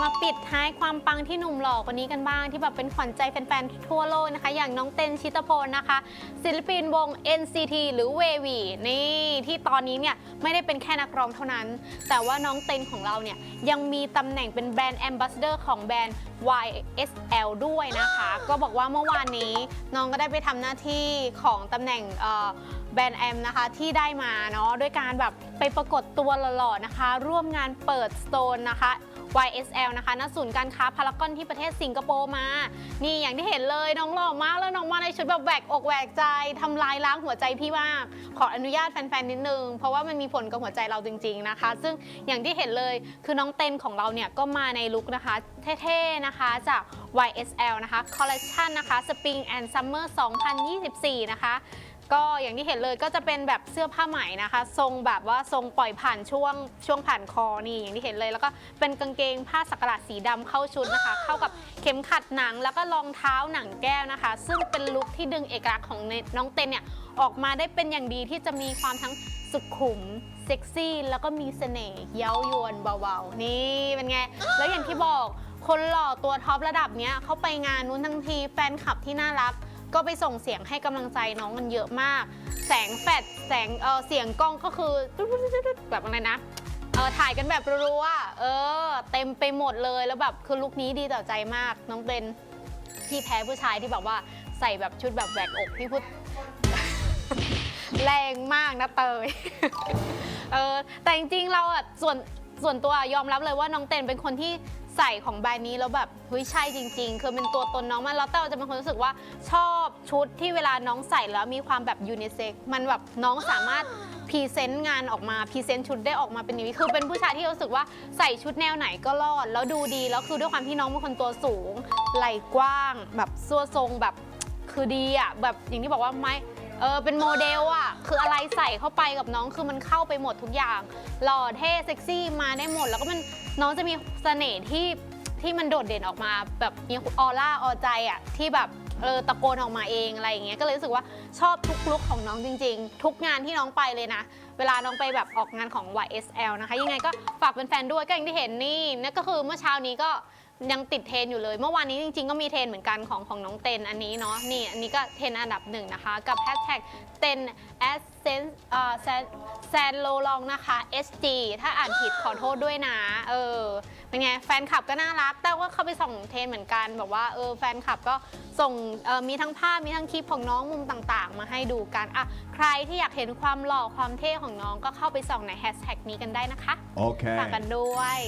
มาปิดท้ายความปังที่หนุ่มหล่อคนนี้กันบ้าง ที่แบบเป็นขวัญใจแฟนๆทั่วโลกนะคะ อย่างน้องเต้นชิตพลนะคะ ศิลปินวง NCT หรือ w a v นี่ที่ตอนนี้เนี่ยไม่ได้เป็นแค่นักร้องเท่านั้น แต่ว่าน้องเต้นของเราเนี่ยยังมีตำแหน่งเป็นแบรนด์แอมบ s สเดอร์ของแบรนด์ YSL ด้วยนะคะ ก็บอกว่าเมื่อวานนี้น้องก็ได้ไปทำหน้าที่ของตำแหน่งแบรนด์แอมนะคะที่ได้มาเนาะด้วยการแบบไปปรากฏตัวหล่อๆนะคะ ร่วมงานเปิดสโตนนะคะ YSL นะคะณศูนย์การค้าพารากอนที่ประเทศสิงคโปร์มา นี่อย่างที่เห็นเลยน้องหล่อมากแล้วน้องมาในชุดแบบแหวกอกแหวกใจทำลายล้างหัวใจพี่มาก ขออนุญาตแฟนๆนิดนึง เพราะว่ามันมีผลกับหัวใจเราจริง ๆนะคะ ซึ่งอย่างที่เห็นเลยคือน้องเต้นของเราเนี่ยก็มาในลุคนะคะเท่ๆนะคะจาก YSL นะคะคอลเลคชันนะคะ Spring and Summer 2024 นะคะ ก็อย่างที่เห็นเลยก็จะเป็นแบบเสื้อผ้าไหมนะคะ ทรงแบบว่าทรงปล่อยผ่านช่วงช่วงผ่านคอนี่อย่างที่เห็นเลย แล้วก็เป็นกางเกงผ้าสักหลาดสีดำเข้าชุดนะคะ เข้ากับเข็มขัดหนังแล้วก็รองเท้าหนังแก้วนะคะ ซึ่งเป็นลุคที่ดึงเอกลักษณ์ของน้องเต้นเนี่ยออกมาได้เป็นอย่างดีที่จะมีความทั้งสุขุมเซ็กซี่แล้วก็มีเสน่ห์เย้ายวนเบาๆ นี่เป็นไง แล้วอย่างที่บอกคนหล่อตัวท็อประดับเนี้ยเขาไปงานนู้นทั้งทีแฟนคลับที่น่ารัก ก็ไปส่งเสียงให้กำลังใจน้องกันเยอะมาก แสงแฟลชแสงเออเสียงกล้องก็คือแบบอะไรนะเออถ่ายกันแบบรัวๆเออ เต็มไปหมดเลยแล้วแบบคือลุคนี้ดีต่อใจมาก น้องเป็นพี่แพ้ผู้ชายที่แบบว่าใส่แบบชุดแบบแหวกอกพี่พูดแรงมากนะเตย เออแต่จริงๆเราอะส่วนส่วนตัวยอมรับเลยว่าน้องเต้นเป็นคนที่ ใส่ของแบรนด์นี้แล้วแบบเฮ้ยใช่จริง ๆ คือเป็นตัวตนน้องมันแล้วเต้าจะเป็นคนรู้สึกว่าชอบชุดที่เวลาน้องใส่แล้วมีความแบบยูนิเซ็กมันแบบน้องสามารถพรีเซนต์งานออกมาพรีเซนต์ชุดได้ออกมาเป็นอย่างนี้คือเป็นผู้ชายที่รู้สึกว่าใส่ชุดแนวไหนก็รอด แล้วดูดีแล้วคือด้วยความที่น้องเป็นคนตัวสูง ไหล่กว้าง แบบซัวทรงแบบคือดีอะแบบอย่างที่บอกว่าไม่ เออเป็นโมเดลอะคืออะไรใส่เข้าไปกับน้องคือมันเข้าไปหมดทุกอย่าง หล่อเท่เซ็กซี่มาได้หมด แล้วก็มันน้องจะมีเสน่ห์ที่ที่มันโดดเด่นออกมา แบบมีออร่าออใจอะที่แบบเออตะโกนออกมาเองอะไรอย่างเงี้ยก็เลยรู้สึกว่าชอบทุกลุคของน้องจริง ๆ ทุกงานที่น้องไปเลยนะ เวลาน้องไปแบบออกงานของ YSL นะคะ ยังไงก็ฝากเป็นแฟนด้วยก็อย่างที่เห็นนี่นั่นก็คือเมื่อเช้านี้ก็ ยังติดเทรนด์อยู่เลย เมื่อวานนี้จริงๆ ก็มีเทรนด์เหมือนกันของของน้องเต็นอันนี้เนาะนี่อันนี้ก็เทรนด์อันดับหนึ่งนะคะ กับแฮชแท็กเต็น a s c e n เอ่อแซนโลลองนะคะ SG ถ้าอ่านผิดขอโทษด้วยนะเออเป็นไงแฟนคลับก็น่ารัก แต่ว่าเข้าไปส่องเทรนด์เหมือนกันแบบว่าเออแฟนคลับก็ส่งเออมีทั้งภาพมีทั้งคลิปของน้องมุมต่างๆ มาให้ดูกันอะใครที่อยากเห็นความหล่อความเท่ของน้องก็เข้าไปส่องในแฮชแท็กนี้กันได้นะคะฝาก Okay. กันด้วย